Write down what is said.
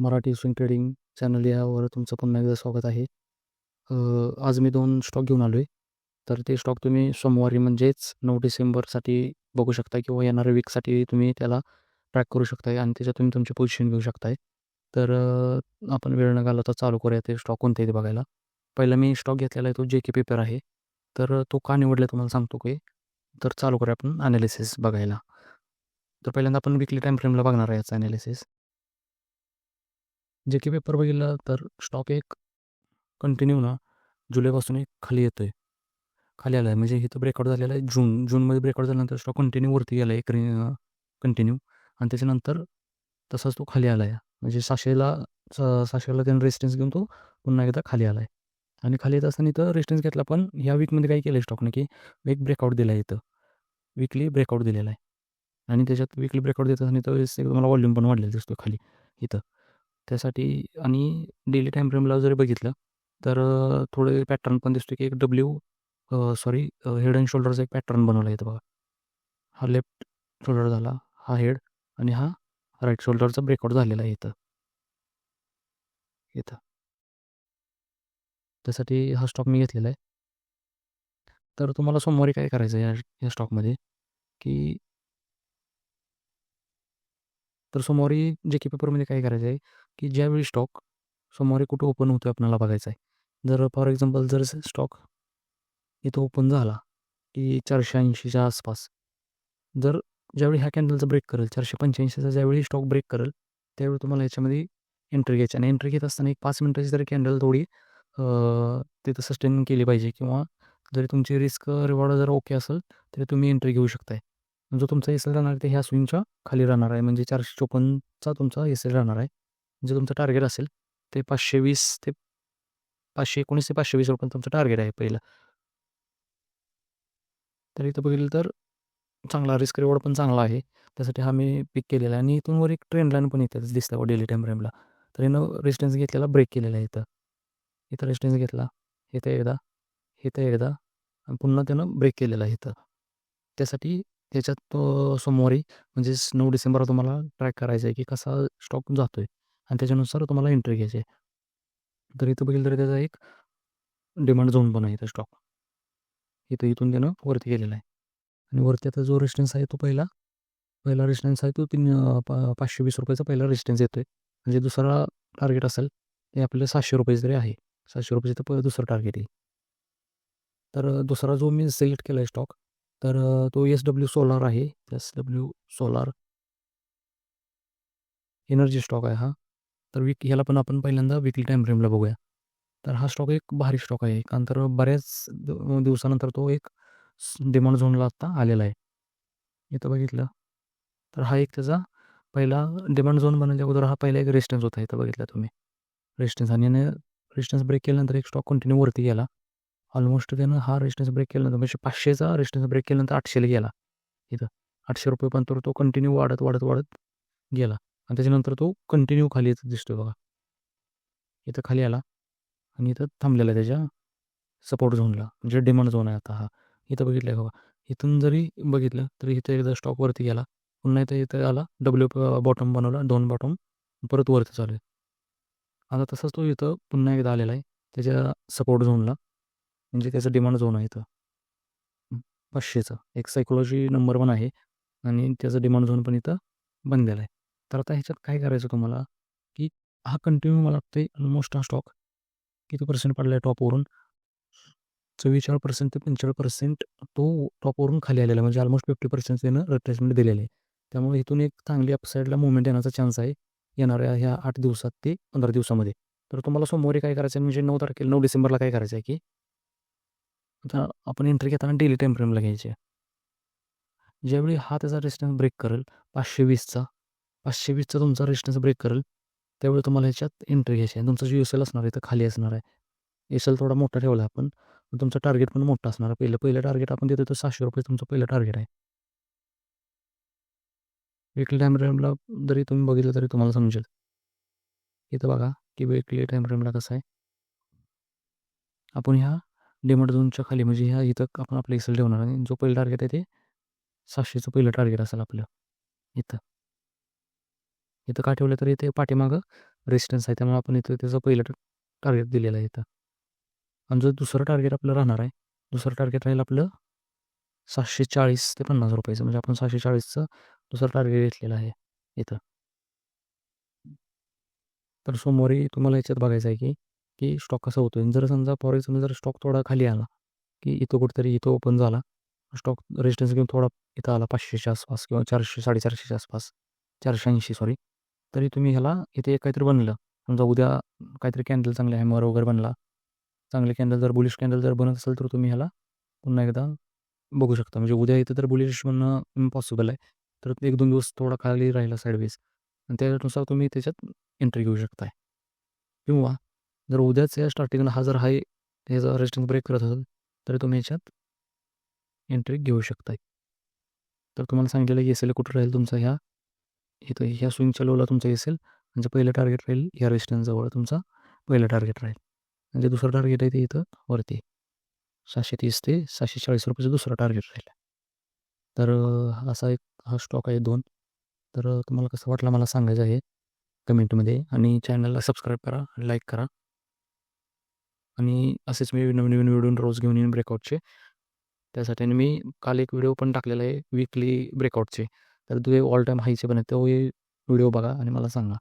Marathi swing trading channel यावर तुमचं पुन्हा एकदा स्वागत आहे. आज मी दोन स्टॉक घेऊन आलो आहे तर ते स्टॉक तुम्ही सोमवारी म्हणजेच नऊ डिसेंबरसाठी बघू शकता किंवा येणाऱ्या वीकसाठी तुम्ही त्याला ट्रॅक करू शकताय आणि त्याच्यात तुम्ही तुमची पोझिशन घेऊ शकताय. तर आपण वेळ न घालवता चालू करूया ते स्टॉक कोणते ते बघायला. पहिला मी स्टॉक घेतलेला आहे तो जे के पेपर आहे. तर तो का निवडला तुम्हाला सांगतो की? तर चालू करूया आपण ॲनालिसिस बघायला. तर पहिल्यांदा आपण विकली टाईम फ्रेमला बघणार आहे याचा ॲनालिसिस जे की पेपर बघितला तर स्टॉक एक कंटिन्यू ना जुलैपासून एक खाली येतो आहे खाली आला आहे म्हणजे इथं ब्रेकआउट झालेला आहे. जून जूनमध्ये ब्रेकआउट झाल्यानंतर स्टॉक कंटिन्यू वरती गेला आहे एक कंटिन्यू आणि त्याच्यानंतर तसाच तो खाली आला आहे म्हणजे सहाशेला स- सहाशेला त्यानं रेस्टन्स घेऊन तो पुन्हा एकदा खाली आला आहे आणि खाली येत असताना इथं रेस्टन्स घेतला. पण ह्या वीकमध्ये काय केलं आहे स्टॉकने की एक ब्रेकआउट दिला आहे इथं. विकली ब्रेकआउट दिलेला आहे. आणि त्याच्यात विकली ब्रेकआउट देत असताना इथं मला तुम्हाला वॉल्यूम पण वाढलेला दिसतो खाली इथं. त्यासाठी आणि डेली टाईम फ्रेमला जरी बघितलं तर थोडे पॅटर्न पण दिसतो की एक डब्ल्यू सॉरी हेड अँड शोल्डरचा एक पॅटर्न बनवला इथं बघा. हा लेफ्ट शोल्डर झाला हा हेड आणि हा राईट शोल्डरचा ब्रेकआउट झालेला आहे इथं. इथं. त्यासाठी हा स्टॉक मी घेतलेला आहे. तर तुम्हाला सोमवारी काय करायचं आहे या या स्टॉकमध्ये की तर सोमवारी जे की पेपरमध्ये काय करायचं आहे की ज्यावेळी स्टॉक सोमवारी कुठं ओपन होतो आपल्याला बघायचं आहे जर फॉर एक्झाम्पल जर स्टॉक इथं ओपन झाला की चारशे ऐंशीच्या आसपास जर ज्यावेळी ह्या कॅन्डलचा ब्रेक करेल चारशे पंच्याऐंशीचा ज्यावेळी स्टॉक ब्रेक करेल त्यावेळी तुम्हाला याच्यामध्ये एंट्री घ्यायची आणि एंट्री घेत असताना एक पाच मिनटाची जरी कॅन्डल थोडी तिथं सस्टेन केली पाहिजे किंवा जरी तुमची रिस्क रिवॉर्ड जर ओके असेल तरी तुम्ही एंट्री घेऊ शकताय. जो तुमचा एस एल राहणार आहे ते ह्या स्विंगच्या खाली राहणार आहे. म्हणजे चारशे चोपन्नचा तुमचा एस एल राहणार आहे. जे तुमचं टार्गेट असेल ते पाचशे वीस ते पाचशे एकोणीस ते पाचशे वीस रुपये तुमचं टार्गेट आहे पहिलं. तर इथं बघितलं तर चांगला रिस्क रिवॉर्ड पण चांगला आहे. त्यासाठी हा मी पिक केलेला आहे. आणि इथून वर एक ट्रेंड लाईन पण इथं दिसतं डेली टाईम फ्रेमला तर हिनं रेस्टन्स घेतलेला ब्रेक केलेला आहे इथं. इथं रेस्टन्स घेतला. इथं एकदा इथं एकदा. आणि पुन्हा त्यानं ब्रेक केलेला आहे इथं. त्यासाठी त्याच्यात तो सोमवारी म्हणजे नऊ डिसेंबर तुम्हाला ट्रॅक करायचं आहे की कसा स्टॉक जातो आहे आणि त्याच्यानुसार तुम्हाला एंट्री घ्यायची आहे. तर इथं बघितलं तर त्याचा एक डिमांड झोन पण आहे इथं स्टॉक इथं इथून त्यानं वरती गेलेला आहे. आणि वरती आता जो रेस्टन्स आहे तो पहिला पहिला रेस्टन्स आहे तो तीन पा पाचशे वीस रुपयाचा पहिला रेस्टन्स येतो आहे म्हणजे दुसरा टार्गेट असेल ते आपल्याला सातशे रुपये तरी आहे. सातशे रुपयाचं तर दुसरं टार्गेट आहे तर दुसरा जो मी सिलेक्ट केला आहे स्टॉक तर तो एस डब्ल्यू सोलार आहे. S W solar energy stock आहे हा. तर वीक ह्याला पण आपण पहिल्यांदा विकली टाईम फ्रेमला बघूया. तर हा स्टॉक एक भारी स्टॉक आहे. कारण तर बऱ्याच दिवसानंतर तो एक डिमांड झोनला आत्ता आलेला आहे. इथं बघितलं तर हा एक त्याचा पहिला डिमांड झोन बनवल्या अगोदर हा पहिला एक रेस्टन्स होता. इथं बघितला तुम्ही. रेस्टन्स आणि रेस्टन्स ब्रेक केल्यानंतर एक स्टॉक कंटिन्यू वरती गेला. ऑलमोस्ट त्यानं हा रेस्टन्स ब्रेक केल्यानंतर म्हणजे पाचशेचा रेस्टन्स ब्रेक केल्यानंतर आठशेला गेला. इथं आठशे रुपयेपर्यंत तो कंटिन्यू वाढत वाढत वाढत गेला. आणि त्याच्यानंतर तो कंटिन्यू खाली येत दिसतोय बघा. इथं खाली आला आणि इथं थांबलेला आहे त्याच्या सपोर्ट झोनला म्हणजे डिमांड झोन आहे आता हा. इथं बघितलं आहे बघा. इथून जरी बघितलं तरी इथं एकदा स्टॉकवरती गेला. पुन्हा इथं इथं आला. डब्ल्यू बॉटम बनवला. दोन बॉटम परत वरती चालू आहे. आता तसंच तो इथं पुन्हा एकदा आलेला आहे. त्याच्या सपोर्ट झोनला म्हणजे त्याचं डिमांड झोन आहे इथं. पाचशेचं. एक सायकोलॉजी नंबर पण आहे. आणि त्याचं डिमांड झोन पण इथं बनलेला आहे. तर आता ह्याच्यात काय करायचं तुम्हाला की हा कंटिन्यू मला वाटतं ऑलमोस्ट हा स्टॉक किती पर्सेंट पडला आहे टॉपवरून चव्वेचाळीस पर्सेंट ते पंचेचाळीस पर्सेंट तो टॉपवरून खाली आलेला म्हणजे ऑलमोस्ट फिफ्टी पर्सेंट त्यानं रिट्रेसमेंट दिलेले आहे. त्यामुळे इथून एक चांगली अपसाईडला मुवमेंट येण्याचा चान्स आहे येणाऱ्या ह्या आठ दिवसात ते पंधरा दिवसामध्ये. तर तुम्हाला सोमवारी काय करायचं आहे? म्हणजे नऊ तारखेला नऊ डिसेंबरला काय करायचं आहे की आता आपण एंट्री घेताना डेली टाईम फ्रेमला घ्यायची आहे. ज्यावेळी हा त्याचा डिस्टन्स ब्रेक करेल पाचशे वीसचा पाचशे वीसचा तुमचा रेजिस्टन्स ब्रेक करेल. त्यावेळी तुम्हाला ह्याच्यात एंट्री घ्यायची आहे. तुमचा जो एस एल असणार आहे तर खाली असणार आहे. एस एल थोडा मोठा ठेवला आपण. तुमचा तुमचं टार्गेट पण मोठा असणार आहे. पहिलं पहिलं टार्गेट आपण देतो तर सहाशे रुपये तुमचं पहिलं टार्गेट आहे. विकली टाईम फ्रेमला जरी तुम्ही बघितलं तरी तुम्हाला समजेल. इथं बघा की वेकली टाईम फ्रेमला कसं आहे. आपण ह्या डिमांड झोनच्या खाली म्हणजे ह्या इथं आपण आपलं एक्सेल ठेवणार आणि जो पहिलं टार्गेट आहे ते सातशेचं पहिलं टार्गेट असेल आपलं. इथं. इथं का ठेवलं तर इथे पाठीमागं रेसिस्टन्स आहे. त्यामुळे आपण इथं त्याचं पहिलं टार्गेट दिलेलं आहे इथं. आणि जो दुसरं टार्गेट आपलं राहणार आहे दुसरं टार्गेट राहील आपलं सातशे चाळीस ते पन्नास रुपयाचं. म्हणजे आपण सहाशे चाळीसचं दुसरं टार्गेट घेतलेलं आहे इथं. तर सोमवारी तुम्हाला याच्यात बघायचं आहे की की स्टॉक कसा होतो जर समजा फॉर एक्झाम्पल जर स्टॉक थोडा खाली आला की इथं कुठेतरी इथं ओपन झाला स्टॉक रेजिस्टन्स घेऊन थोडा इथं आला पाचशेच्या आसपास किंवा चारशे साडेचारशेच्या आसपास चारशे ऐंशी सॉरी तरी तुम्ही ह्याला इथे एक काहीतरी बनलं. समजा उद्या काहीतरी कॅन्डल चांगले हॅमर वगैरे बनला. चांगले कॅन्डल जर बुलिश कॅन्डल जर बनत असेल तर तुम्ही ह्याला पुन्हा एकदा बघू शकता. म्हणजे उद्या इथं तर बुलिश बनणं इम्पॉसिबल आहे. तर एक दोन दिवस थोडा खाली राहिला साईडवेज आणि त्यानुसार तुम्ही त्याच्यात एंट्री घेऊ शकताय. किंवा जर उद्याच या स्टार्टिंगला हा जर हाय ह्याचा रेस्टिंग ब्रेक करत असेल तर तुम्ही याच्यात एंट्री घेऊ शकताय. तर तुम्हाला सांगितलेलं एस एल कुठं राहील तुमचा ह्या इथं ह्या स्विंगच्या लोला तुमचं येसेल. म्हणजे पहिलं टार्गेट राहील ह्या रेस्टन्सजवळ तुमचा पहिलं टार्गेट राहील. म्हणजे दुसरं टार्गेट आहे ते इथं वरती. सहाशे तीस ते सहाशे चाळीस रुपयाचं दुसरं टार्गेट राहील. तर असा एक हा स्टॉक आहे दोन. तर तुम्हाला कसं वाटलं मला सांगायचं आहे कमेंटमध्ये. आणि चॅनलला सबस्क्राईब करा लाईक करा. आणि असेच मी नवीन नवीन व्हिडिओ रोज घेऊन येईन ब्रेकआउटचे त्यासाठी मी काल एक व्हिडिओ पण टाकलेला आहे वीकली ब्रेकआउटचे तर ते ऑल टाईम हायचे पण आहेत. तो व्हिडिओ बघा आणि मला सांगा.